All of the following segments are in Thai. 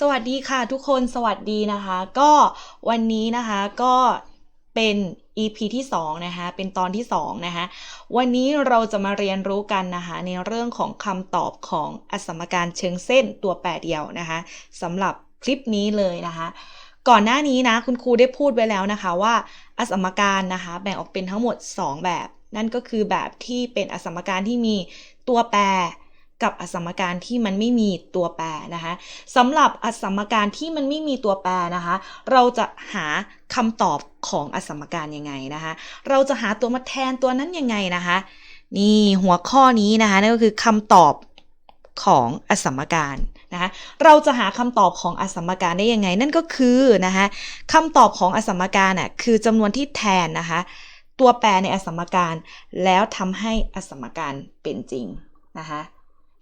สวัสดีค่ะทุกคนสวัสดีนะคะ ก็วันนี้นะคะก็เป็น EP ที่2นะคะเป็นตอนที่2นะคะวันนี้เราจะมาเรียนรู้กันนะคะในเรื่องของคำตอบของอสมการเชิงเส้นตัวแปรเดียวนะคะสำหรับคลิปนี้เลยนะคะก่อนหน้านี้นะคุณครูได้พูดไว้แล้วนะคะว่าอสมการนะคะแบ่งออกเป็นทั้งหมด 2 แบบ นั่นก็คือแบบที่เป็นอสมการที่มีตัวแปร กับอสมการที่มันไม่มีตัวแปรนะคะสำหรับอสมการที่มันไม่มีตัวแปรนะคะ เราจะหาคำตอบของอสมการยังไงนะคะ เราจะหาตัวมาแทนตัวนั้นยังไงนะคะ นี่หัวข้อนี้นะคะนั่นก็คือคำตอบของอสมการนะคะเราจะหาคำตอบของอสมการได้ยังไง นั่นก็คือนะคะคำตอบของอสมการน่ะคือจำนวนที่แทนนะคะตัวแปรในอสมการแล้วทำให้อสมการเป็นจริงนะคะ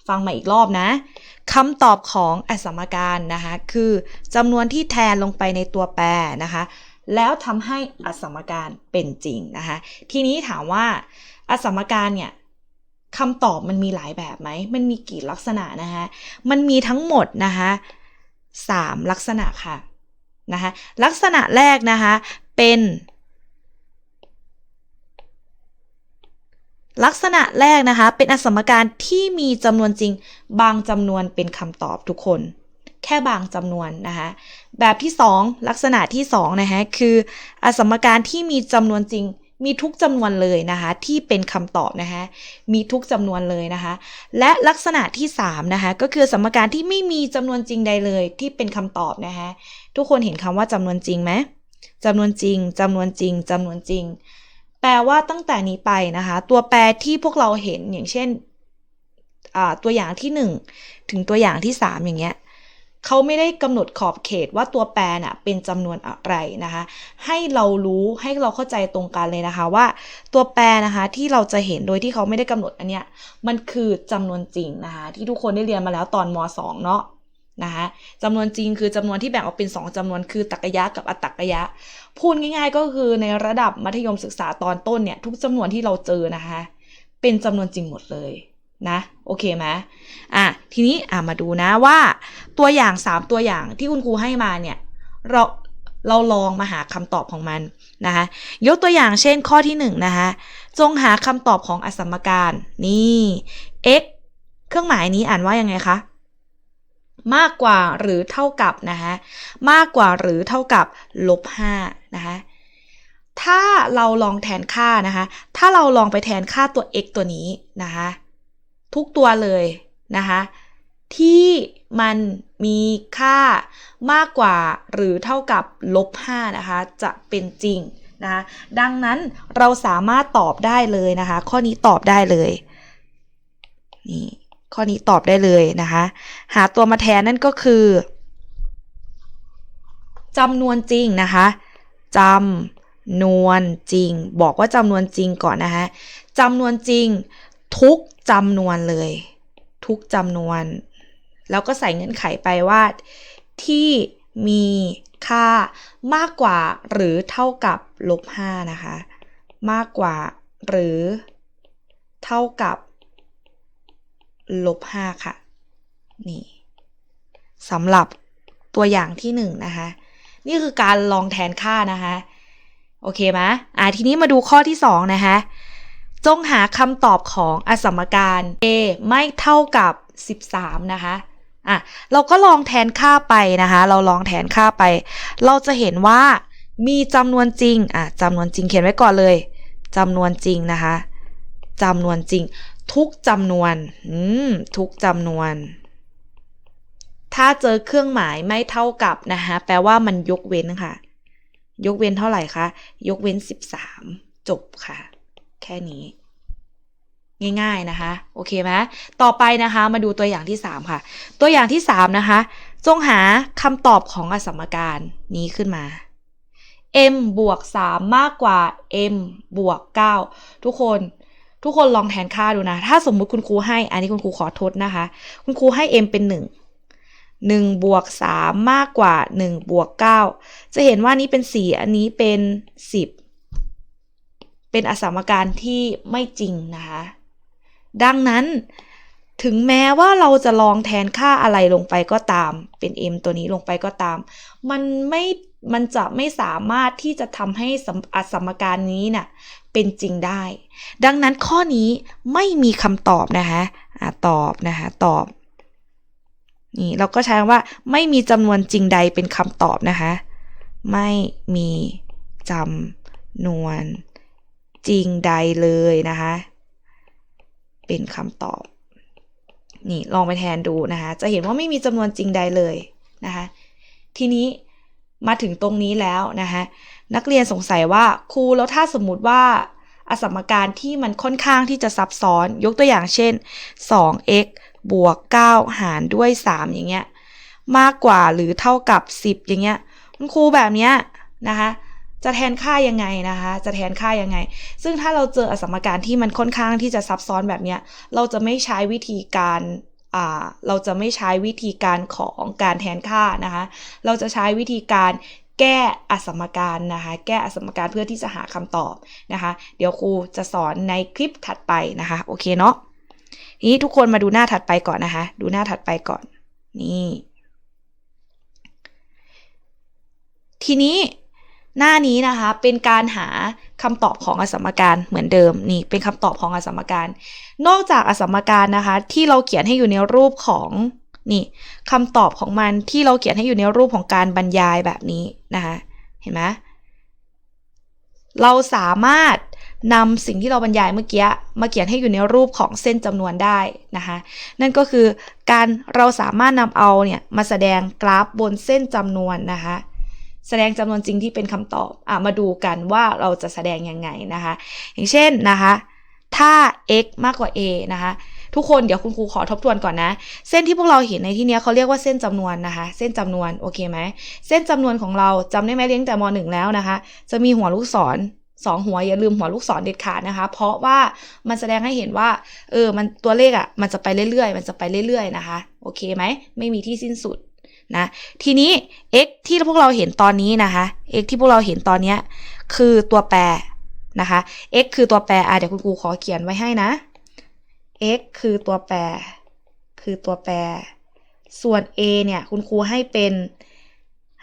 ฟังมาอีกรอบนะคำตอบของอสมการนะคะ คือจำนวนที่แทนลงไปในตัวแปรนะคะ แล้วทำให้อสมการเป็นจริงนะคะ ทีนี้ถามว่าอสมการเนี่ยคำตอบมันมีหลายแบบไหม มันมีกี่ลักษณะนะคะ มันมีทั้งหมดนะคะสามลักษณะค่ะนะคะ ลักษณะแรกนะคะ เป็น ลักษณะแรกนะคะ เป็นอสมการที่มีจำนวนจริง บางจำนวนเป็นคำตอบทุกคน แค่บางจำนวนนะคะแบบที่ 2 ลักษณะที่2นะคะคืออสมการที่มีจำนวนจริง มีทุกจำนวนเลยนะคะที่เป็นคำตอบนะคะมีทุกจำนวนเลยนะคะและลักษณะที่3นะคะก็คือสมการที่ไม่มีจำนวนจริงใดเลย ที่เป็นคำตอบนะคะทุกคนเห็นคำว่าจำนวนจริงไหมจำนวนจริงจำนวนจริงจำนวนจริง แปลว่าตั้งแต่นี้ไปนะคะ ตัวแปรที่พวกเราเห็นอย่างเช่นตัวอย่างที่ 1 ถึงตัวอย่างที่ 3 อย่างเงี้ยเขาไม่ได้กำหนดขอบเขตว่าตัวแปรน่ะเป็นจำนวนอะไรนะคะ ให้เรารู้ให้เราเข้าใจตรงกันเลยนะคะว่า ตัวแปรนะคะที่เราจะเห็นโดยที่เขาไม่ได้กำหนดอันเนี้ยมันคือจำนวนจริงนะคะ ที่ทุกคนได้เรียนมาแล้วตอนม .2 เนาะ นะคะจำนวนจริงคือจำนวนที่แบ่งออกเป็น 2จำนวนคือตรรกยะกับอตรรกยะ พูดง่ายๆก็คือในระดับมัธยมศึกษาตอนต้นเนี่ยทุกจำนวนที่เราเจอนะคะเป็นจำนวนจริงหมดเลยนะโอเคไหมอะทีนี้อะมาดูนะว่า ตัวอย่าง 3 ตัวอย่างที่คุณครูให้มาเนี่ยเราเราลองมาหาคำตอบของมันนะคะยกตัวอย่างเช่นข้อที่1นะคะจงหาคำตอบของอสมการนี่ x เครื่องหมายนี้อ่านว่ายังไงคะ มากกว่าหรือเท่ากับนะคะมากกว่าหรือเท่ากับลบ5นะคะถ้าเราลองแทนค่านะคะถ้าเราลองไปแทนค่าตัว x ตัวนี้นะคะทุกตัวเลยนะคะที่มันมีค่ามากกว่าหรือเท่ากับลบ5นะคะจะเป็นจริงนะคะดังนั้นเราสามารถตอบได้เลยนะคะ ข้อนี้ตอบได้เลยนี่ ข้อนี้ตอบได้เลยนะคะ หาตัวมาแทนนั่นก็คือจำนวนจริงนะคะจำนวนจริง บอกว่าจำนวนจริงก่อนนะคะจำนวนจริง ทุกจำนวนเลย ทุกจำนวน แล้วก็ใส่เงื่อนไขไปว่า ที่มีค่ามากกว่าหรือเท่ากับลบ5นะคะ มากกว่าหรือเท่ากับ ลบ5ค่ะ นี่สำหรับตัวอย่างที่1นนะคะ นี่คือการลองแทนค่านะคะ โอเคไหมอ่าทีนี้มาดูข้อที่2นะคะ จงหาคำตอบของอสมการ a ไม่เท่ากับ 13 นะคะอะเราก็ลองแทนค่าไปนะคะ เราลองแทนค่าไป เราจะเห็นว่ามีจำนวนจริงอะจำนวนจริงเขียนไว้ก่อนเลยจำนวนจริงนะคะจำนวนจริง ทุกจำนวน อืม ทุกจำนวน ถ้าเจอเครื่องหมายไม่เท่ากับนะคะแปลว่ามันยกเว้นค่ะ ยกเว้นเท่าไหร่คะ ยกเว้น 13 จบค่ะ แค่นี้ ง่าย ๆ นะคะ โอเคไหมต่อไปนะคะ มาดูตัวอย่างที่ 3 ค่ะ ตัวอย่างที่ 3 นะคะ จงหาคำตอบของอสมการนี้ขึ้นมา m บวก 3 มากกว่า m บวก 9 ทุกคน ทุกคนลองแทนค่าดูนะ ถ้าสมมุติคุณครูให้ อันนี้คุณครูขอทดนะคะ คุณครูให้ m เป็น 1 1บวก3มากกว่า1บวก9จะเห็นว่านี้เป็น 4 อันนี้เป็น 10 เป็นอสมการที่ไม่จริงนะคะ ดังนั้นถึงแม้ว่าเราจะลองแทนค่าอะไรลงไปก็ตาม เป็น m ตัวนี้ลงไปก็ตาม มันไม่ มันจะไม่สามารถที่จะทำให้สมอสมการนี้น่ะเป็นจริงได้ ดังนั้นข้อนี้ไม่มีคำตอบนะคะอะตอบนะคะตอบนี่เราก็ใช้คำว่าไม่มีจำนวนจริงใดเป็นคำตอบนะคะ ไม่มีจำนวนจริงใดเลยนะคะเป็นคำตอบ นี่ลองไปแทนดูนะคะ จะเห็นว่าไม่มีจำนวนจริงใดเลยนะคะ ทีนี้ มาถึงตรงนี้แล้วนะคะนักเรียนสงสัยว่าครูแล้วถ้าสมมุติว่าอสมการที่มันค่อนข้างที่จะซับซ้อนยกตัวอย่างเช่น 2x บวก 9 หารด้วย 3 อย่างเงี้ยมากกว่าหรือเท่ากับ 10 อย่างเงี้ยคุณครูแบบเนี้ยนะคะจะแทนค่ายังไงนะคะ จะแทนค่ายังไง ซึ่งถ้าเราเจออสมการที่มันค่อนข้างที่จะซับซ้อนแบบเนี้ย เราจะไม่ใช้วิธีการ เราจะไม่ใช้วิธีการของการแทนค่านะคะ เราจะใช้วิธีการแก้อสมการนะคะ แก้อสมการเพื่อที่จะหาคำตอบนะคะ เดี๋ยวครูจะสอนในคลิปถัดไปนะคะ โอเคเนาะทีนี้ทุกคนมาดูหน้าถัดไปก่อนนะคะ ดูหน้าถัดไปก่อน นี่ ทีนี้ หน้านี้นะคะเป็นการหาคำตอบของอสมการเหมือนเดิมนี่เป็นคำตอบของอสมการ นอกจากอสมการนะคะที่เราเขียนให้อยู่ในรูปของนี่คำตอบของมันที่เราเขียนให้อยู่ในรูปของการบรรยายแบบนี้นะคะเห็นไหมเราสามารถนำสิ่งที่เราบรรยายเมื่อกี้มาเขียนให้อยู่ในรูปของเส้นจำนวนได้นะคะนั่นก็คือการเราสามารถนำเอาเนี่ยมาแสดงกราฟบนเส้นจำนวนนะคะ แสดงจำนวนจริงที่เป็นคำตอบอะมาดูกันว่าเราจะแสดงยังไงนะคะ อย่างเช่นนะคะ ถ้า x มากกว่า a นะคะ ทุกคนเดี๋ยวคุณครูขอทบทวนก่อนนะ เส้นที่พวกเราเห็นในที่นี้เขาเรียกว่าเส้นจำนวนนะคะ เส้นจำนวนโอเคไหมเส้นจำนวนของเราจำได้ไหมเรียนตั้งแต่มหนึ่งแล้วนะคะ จะมีหัวลูกศรสองหัวอย่าลืมหัวลูกศรเด็ดขาดนะคะ เพราะว่ามันแสดงให้เห็นว่าเออมันตัวเลขอะ่ะมันจะไปเรื่อยๆ มันจะไปเรื่อยๆนะคะ โอเคไหมไม่มีที่สิ้นสุด นะทีนี้ x ที่พวกเราเห็นตอนนี้นะคะ x ที่พวกเราเห็นตอนนี้คือตัวแปรนะคะ x คือตัวแปรอะเดี๋ยวคุณครูขอเขียนไว้ให้นะ x คือตัวแปร คือตัวแปร ส่วน a เนี่ยคุณครูให้เป็น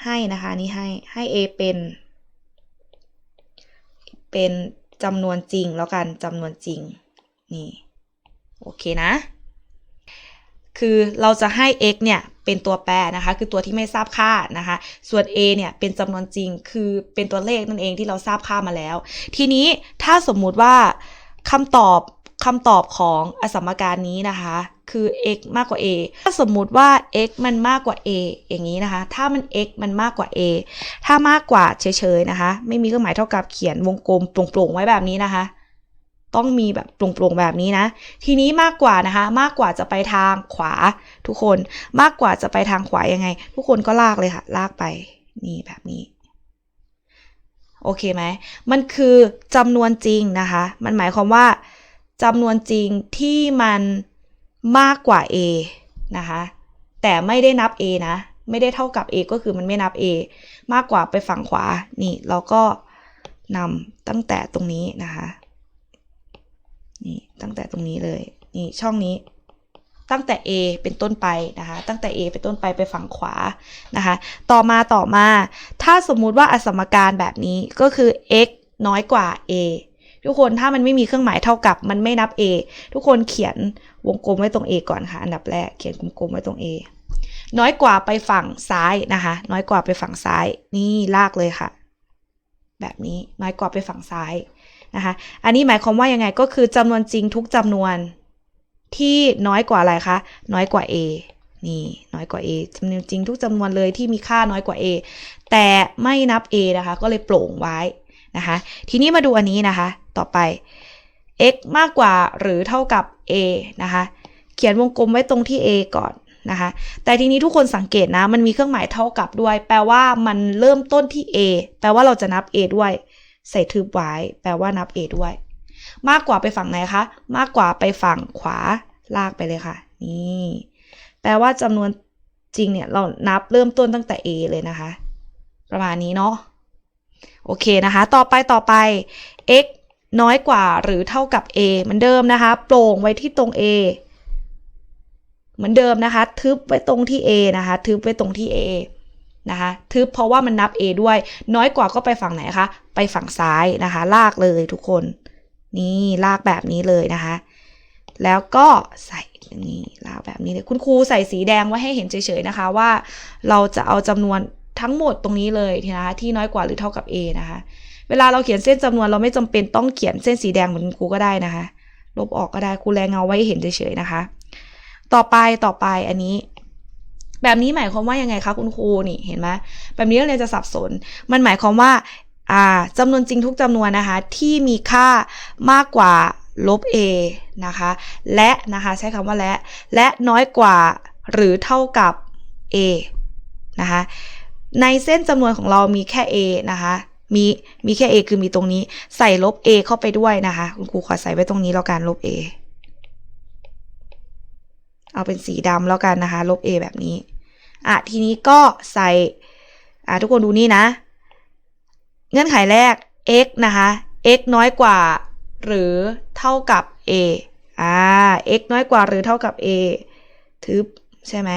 ให้นะคะนี่ให้ให้ a เป็น เป็นจำนวนจริงแล้วกันจำนวนจริงนี่โอเคนะ คือเราจะให้ x เนี่ยเป็นตัวแปรนะคะ คือตัวที่ไม่ทราบค่านะคะ ส่วน a เนี่ยเป็นจำนวนจริงคือเป็นตัวเลขนั่นเองที่เราทราบค่ามาแล้ว ทีนี้ถ้าสมมุติว่าคำตอบคำตอบของอสมการนี้นะคะ คือ x มากกว่า a ถ้าสมมุติว่า x มันมากกว่า a อย่างนี้นะคะ ถ้ามัน x มันมากกว่า a ถ้ามากกว่าเฉยๆนะคะ ไม่มีเครื่องหมายเท่ากับเขียนวงกลมโปร่งๆไว้แบบนี้นะคะ ต้องมีแบบโปร่งๆแบบนี้นะ ทีนี้มากกว่านะคะ มากกว่าจะไปทางขวาทุกคน มากกว่าจะไปทางขวายังไง ทุกคนก็ลากเลยค่ะ ลากไปนี่แบบนี้ โอเคไหม มันคือจำนวนจริงนะคะ มันหมายความว่าจำนวนจริงที่มันมากกว่า a นะคะ แต่ไม่ได้นับ a นะ ไม่ได้เท่ากับ a ก็คือมันไม่นับ a มากกว่าไปฝั่งขวา นี่เราก็นำตั้งแต่ตรงนี้นะคะ นี่ตั้งแต่ตรงนี้เลย นี่ช่องนี้ ตั้งแต่ A เป็นต้นไปนะคะ ตั้งแต่ A เป็นต้นไปไปฝั่งขวานะคะ ต่อมาต่อมา ถ้าสมมุติว่าอสมการแบบนี้ก็คือ x น้อยกว่า a ทุกคนถ้ามันไม่มีเครื่องหมายเท่ากับมันไม่นับ a ทุกคนเขียนวงกลมไว้ตรง a ก่อนค่ะ อันดับแรกเขียนกลมๆไว้ตรง a น้อยกว่าไปฝั่งซ้ายนะคะ น้อยกว่าไปฝั่งซ้าย นี่ลากเลยค่ะ แบบนี้น้อยกว่าไปฝั่งซ้าย นะคะ อันนี้หมายความว่ายังไงก็คือจำนวนจริงทุกจำนวนที่น้อยกว่าอะไรคะ น้อยกว่า a นี่น้อยกว่า a จำนวนจริงทุกจำนวนเลยที่มีค่าน้อยกว่า a แต่ไม่นับ a นะคะ ก็เลยโปร่งไว้นะคะ ทีนี้มาดูอันนี้นะคะ ต่อไป x มากกว่าหรือเท่ากับ a นะคะ เขียนวงกลมไว้ตรงที่ a ก่อนนะคะ แต่ทีนี้ทุกคนสังเกตนะ มันมีเครื่องหมายเท่ากับด้วย แปลว่ามันเริ่มต้นที่ a แปลว่าเราจะนับ a ด้วย ใส่ทึบไว้ แปลว่านับ a ด้วย มากกว่าไปฝั่งไหนคะ มากกว่าไปฝั่งขวา ลากไปเลยค่ะ นี่ แปลว่าจำนวนจริงเนี่ย เรานับเริ่มต้นตั้งแต่ a เลยนะคะ ประมาณนี้เนาะ โอเคนะคะ ต่อไปต่อไป x น้อยกว่าหรือเท่ากับ a เหมือนเดิมนะคะ โปร่งไว้ที่ตรง a เหมือนเดิมนะคะ ทึบไว้ตรงที่ A นะคะ ทึบไว้ตรงที่ A นะคะ ทึบเพราะว่ามันนับ A ด้วย น้อยกว่าก็ไปฝั่งไหนคะ ไปฝั่งซ้ายนะคะ ลากเลยทุกคน นี่ลากแบบนี้เลยนะคะ แล้วก็ใส่นี่ลากแบบนี้เลย คุณครูใส่สีแดงไว้ให้เห็นเฉยๆนะคะว่า เราจะเอาจำนวนทั้งหมดตรงนี้เลยนะคะที่น้อยกว่าหรือเท่ากับ A นะคะ เวลาเราเขียนเส้นจำนวนเราไม่จำเป็นต้องเขียนเส้นสีแดงเหมือนคุณครูก็ได้นะคะ ลบออกก็ได้ครูแรงเงาไว้เห็นเฉยๆนะคะ ต่อไปต่อไปอันนี้ แบบนี้หมายความว่ายังไงคะคุณครูนี่เห็นไหมแบบนี้เรียนจะสับสน มันหมายความว่าอ่าจำนวนจริงทุกจำนวนนะคะ ที่มีค่ามากกว่าลบ a นะคะ และนะคะใช้คำว่าและ และน้อยกว่าหรือเท่ากับ a นะคะในเส้นจำนวนของเรามีแค่ a นะคะมีมีแค่ a คือมีตรงนี้ใส่ลบ a เข้าไปด้วยนะคะ คุณครูขอใส่ไว้ตรงนี้แล้วกันลบ a เอาเป็นสีดำแล้วกันนะคะ ลบ a แบบนี้ อะ ทีนี้ก็ใส่ อะ ทุกคนดูนี่นะ เงื่อนไขแรก x นะคะ x น้อยกว่า หรือเท่ากับ a อ่า x น้อยกว่าหรือเท่ากับ a ทึบใช่ไหม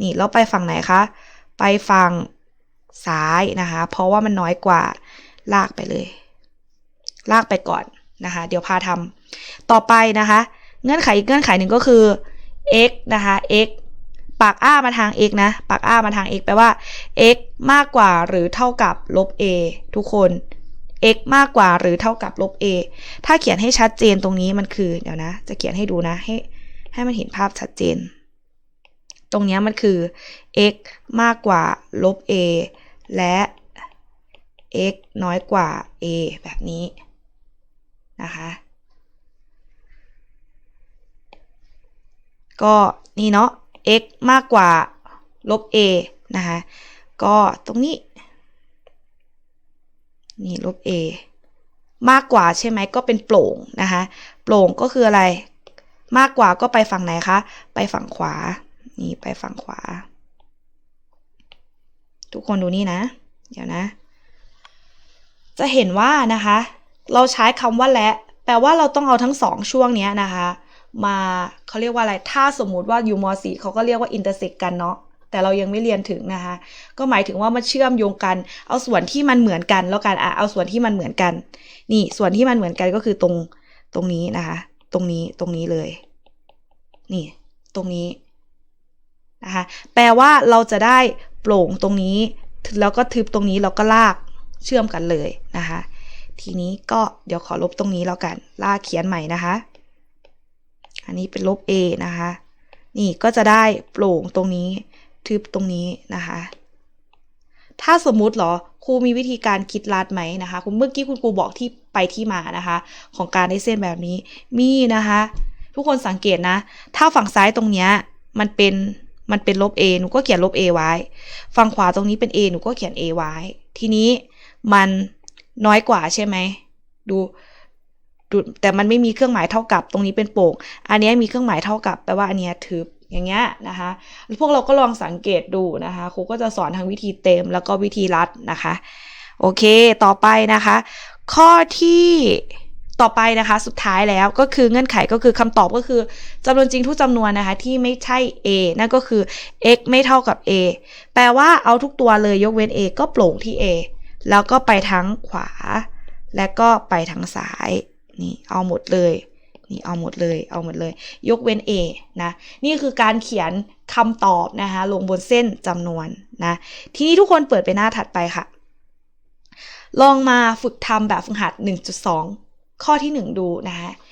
นี่เราไปฝั่งไหนคะ ไปฝั่งซ้ายนะคะ เพราะว่ามันน้อยกว่า ลากไปเลย ลากไปก่อนนะคะ เดี๋ยวพาทำต่อไปนะคะ เงื่อนไขอีกเงื่อนไขหนึ่งก็คือ x นะคะ x ปากอ้ามาทาง x นะ ปากอ้ามาทาง x แปลว่า x มากกว่าหรือเท่ากับลบ a ทุกคน x มากกว่าหรือเท่ากับลบ a ถ้าเขียนให้ชัดเจนตรงนี้มันคือ เดี๋ยวนะ จะเขียนให้ดูนะ ให้ให้มันเห็นภาพชัดเจน ตรงนี้มันคือ x มากกว่าลบ a และ x น้อยกว่า a แบบนี้นะคะ ก็นี่เนาะ x มากกว่าลบ a นะคะ ก็ตรงนี้ นี่ลบ a มากกว่าใช่ไหมก็เป็นโปร่งนะคะ โปร่งก็คืออะไร มากกว่าก็ไปฝั่งไหนคะ ไปฝั่งขวา นี่ไปฝั่งขวา ทุกคนดูนี่นะ เดี๋ยวนะ จะเห็นว่านะคะ เราใช้คำว่าและ แปลว่าเราต้องเอาทั้งสองช่วงเนี้ยนะคะ มาเขาเรียกว่าอะไร ถ้าสมมุติว่าอยู่ม .4 เขาก็เรียกว่าอินเตอร์เซ็กกันเนาะแต่เรายังไม่เรียนถึงนะคะ ก็หมายถึงว่ามาเชื่อมโยงกัน เอาส่วนที่มันเหมือนกันแล้วกันอะเอาส่วนที่มันเหมือนกัน นี่ส่วนที่มันเหมือนกันก็คือตรงตรงนี้นะคะ ตรงนี้ตรงนี้เลย นี่ตรงนี้นะคะแปลว่าเราจะได้โปร่งตรงนี้ แล้วก็ทึบตรงนี้แล้วก็ลากเชื่อมกันเลยนะคะ ทีนี้ก็เดี๋ยวขอลบตรงนี้แล้วกัน ลากเขียนใหม่นะคะ อันนี้เป็นลบ a นะคะ นี่ก็จะได้โปร่งตรงนี้ทึบตรงนี้นะคะ ถ้าสมมุติเหรอครูมีวิธีการคิดลัดไหมนะคะคุณเมื่อกี้คุณครูบอกที่ไปที่มานะคะ ของการได้เส้นแบบนี้มีนะคะ ทุกคนสังเกตนะ ถ้าฝั่งซ้ายตรงเนี้ยมันเป็นมันเป็นลบ a หนูก็เขียนลบ a ไว้ ฝั่งขวาตรงนี้เป็น a หนูก็เขียน a ไว้ ทีนี้มันน้อยกว่าใช่ไหม ดูดู แต่มันไม่มีเครื่องหมายเท่ากับ ตรงนี้เป็นโป่ง อันนี้มีเครื่องหมายเท่ากับแปลว่าอันนี้ทึบอย่างเงี้ยนะคะพวกเราก็ลองสังเกตดูนะคะครูก็จะสอนทั้งวิธีเต็มแล้วก็วิธีรัดนะคะ โอเคต่อไปนะคะ ข้อที่ต่อไปนะคะสุดท้ายแล้วก็คือเงื่อนไขก็คือคำตอบก็คือจำนวนจริงทุกจำนวนนะคะที่ไม่ใช่ a นั่นก็คือ x ไม่เท่ากับ a แปลว่าเอาทุกตัวเลยยกเว้น a ก็โปร่งที่ a แล้วก็ไปทั้งขวา และก็ไปทางซ้าย นี่เอาหมดเลยนี่เอาหมดเลยเอาหมดเลย ยกเว้น A นะนี่คือการเขียนคำตอบนะคะลงบนเส้นจำนวนนะทีนี้ทุกคนเปิดไปหน้าถัดไปค่ะ ลองมาฝึกทำแบบฝึกหัด 1.2 ข้อที่ 1 ดูนะคะ